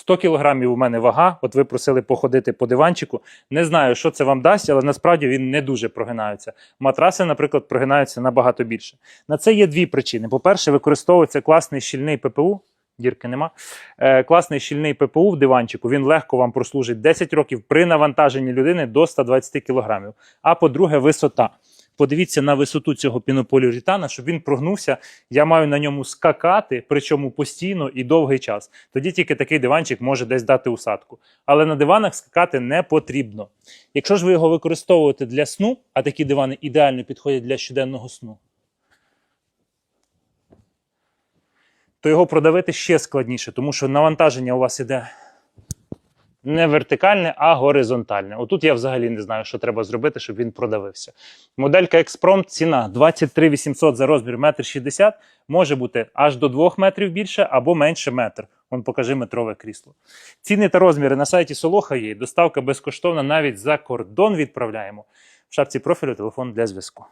100 кілограмів у мене вага. От ви просили походити по диванчику. Не знаю, що це вам дасть, але насправді він не дуже прогинається. Матраси, наприклад, прогинаються набагато більше. На це є дві причини. По-перше, використовується класний щільний ППУ. Дірки нема. Е, класний щільний ППУ в диванчику. Він легко вам прослужить 10 років при навантаженні людини до 120 кг. А по-друге, висота. Подивіться на висоту цього пінополіуретана, щоб він прогнувся. Я маю на ньому скакати, причому постійно і довгий час. Тоді тільки такий диванчик може десь дати усадку. Але на диванах скакати не потрібно. Якщо ж ви його використовуєте для сну, а такі дивани ідеально підходять для щоденного сну, то його продавити ще складніше, тому що навантаження у вас іде не вертикальне, а горизонтальне. Отут я взагалі не знаю, що треба зробити, щоб він продавився. Моделька Expromт ціна 23 800 за розмір 1,60 м, може бути аж до 2 метрів більше або менше метр. Вон покажи метрове крісло. Ціни та розміри на сайті Солоха є. Доставка безкоштовна навіть за кордон відправляємо. В шапці профілю телефон для зв'язку.